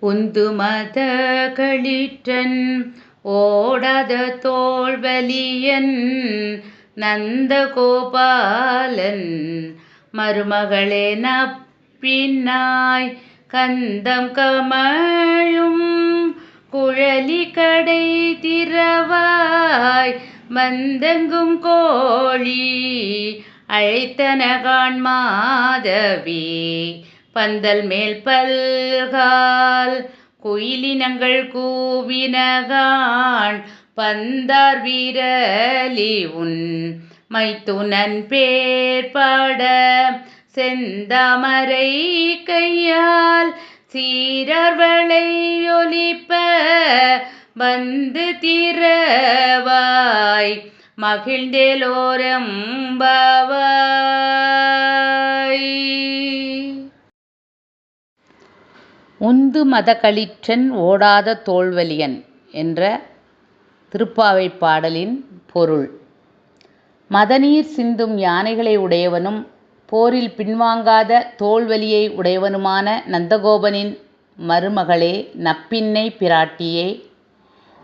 உந்து மத களிற்றன் ஓடாத தோள்வலியன் நந்தகோபாலன் மருமகளே நப்பின்னாய் கந்தம் கமழும் குழலி கடை திறவாய் வந்தெங்கும் கோழி அழைத்தன காண்மாதவே. பந்தல் மேல் பல்கால் குயிலினங்கள் கூவினகான் பந்தார் வீரலி உன் மைத்துனன் பேர்பாட செந்தாமரை கையால் சீரர்வளை ஒலிப்ப வந்து திறவாய் மகிழ்ந்தேலோரம்பாவாய் உந்து மதகளிற்றன் ஓடாத தோள்வலியன் என்ற திருப்பாவைப் பாடலின் பொருள். மதநீர் சிந்தும் யானைகளை உடையவனும் போரில் பின்வாங்காத தோள்வலியை உடையவனுமான நந்தகோபனின் மருமகளே நப்பின்னை பிராட்டியே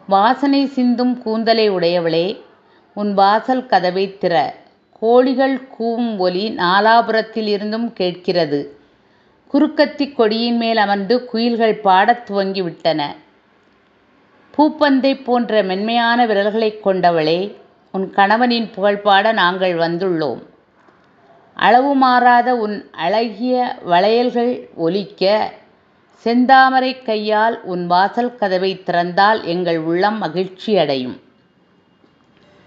வாசனை சிந்தும் கூந்தலை உடையவளே உன் வாசல் கதவைத் திற. கோழிகள் கூவும் ஒலி நாலாபுரத்திலிருந்தும் கேட்கிறது. குறுக்கத்தி கொடியின் மேல் அமர்ந்து குயில்கள் பாடத் துவங்கிவிட்டன. பூப்பந்தை போன்ற மென்மையான விரல்களைக் கொண்டவளே உன் கணவனின் புகழ்பாட நாங்கள் வந்துள்ளோம். அளவு மாறாத உன் அழகிய வளையல்கள் ஒலிக்க செந்தாமரை கையால் உன் வாசல் கதவை திறந்தால் எங்கள் உள்ளம் மகிழ்ச்சியடையும்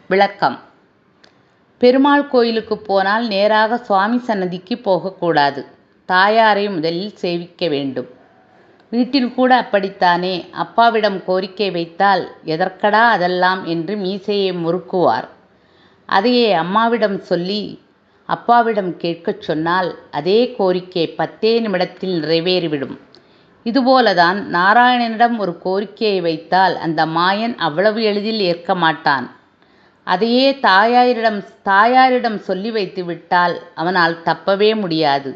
விளக்கம். பெருமாள் கோயிலுக்கு போனால் நேராக சுவாமி சன்னதிக்கு போகக்கூடாது. தாயாரை முதலில் சேவிக்க வேண்டும். வீட்டில் கூட அப்படித்தானே? அப்பாவிடம் கோரிக்கை வைத்தால் எதற்கடா அதெல்லாம் என்று மீசையை முறுக்குவார். அதையே அம்மாவிடம் சொல்லி அப்பாவிடம் கேட்கச் சொன்னால் அதே கோரிக்கை பத்தே நிமிடத்தில் நிறைவேறிவிடும். இதுபோலதான் நாராயணனிடம் ஒரு கோரிக்கையை வைத்தால் அந்த மாயன் அவ்வளவு எளிதில் ஏற்க மாட்டான். அதையே தாயாரிடம் தாயாரிடம் சொல்லி வைத்து விட்டால் அவனால் தப்பவே முடியாது.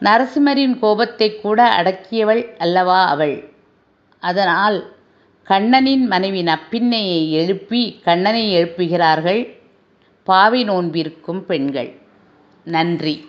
நரசிம்மரின் கோபத்தைக் கூட அடக்கியவள் அல்லவா அவள்? அதனால் கண்ணனின் மனைவி நப்பின்னையை எழுப்பி கண்ணனை எழுப்புகிறார்கள் பாவை நோன்பிருக்கும் பெண்கள். நன்றி.